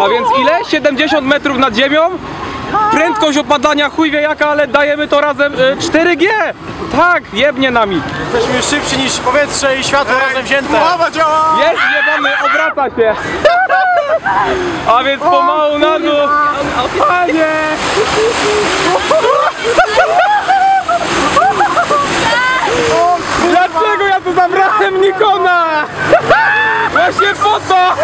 A więc ile? 70 metrów nad ziemią? Prędkość opadania chuj wie jaka, ale dajemy to razem y, 4G! Tak, jebnie nami. Jesteśmy szybsi niż powietrze i światło razem wzięte. Głowa działa! Jest jebany, obraca się. A więc pomału na dół. Panie! Dlaczego ja tu zabrałem Nikona? Właśnie po to!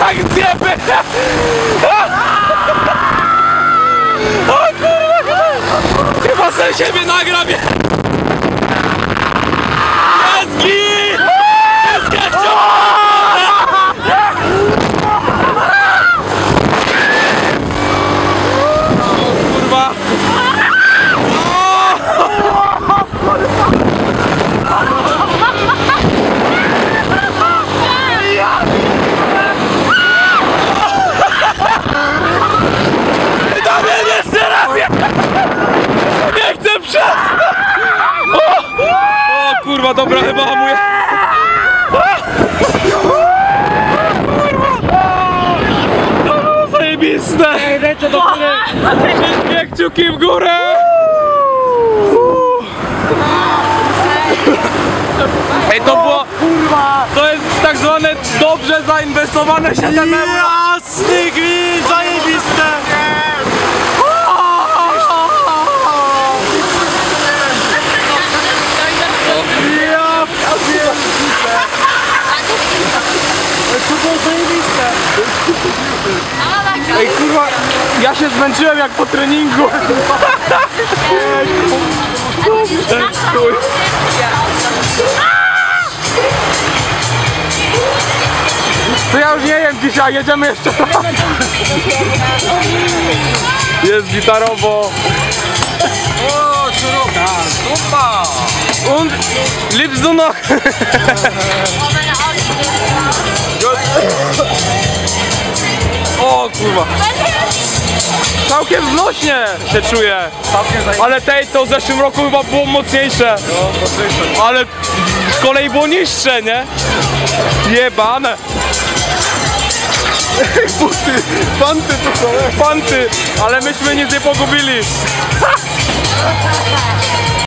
Jak zjeby! O kurwa! Chyba sam siebie nagram! Jazgi! Kurwa! Damian jeszcze raz! Nie chcę przestać! O, o kurwa, dobra, chyba hamuję. To było zajebiste! Ręce do góry! Wszystkie kciuki w górę! Ej, to było... Kurwa! To jest tak zwane dobrze zainwestowane 7 euro. Jasny gwint! Zajebiste! Ja To było zajebiste! Ej, kurwa, ja się zmęczyłem jak po treningu. To ja już nie jem dzisiaj, jedziemy jeszcze raz. Jest gitarowo. O, czuruka! Super! Und Lipsunok. O kurwa. Całkiem znośnie się czuję. Ale tej to w zeszłym roku chyba było mocniejsze. Ale z kolei było niższe, nie? Jebane. Buty, panty to są. Panty, ale myśmy nic nie pogubili.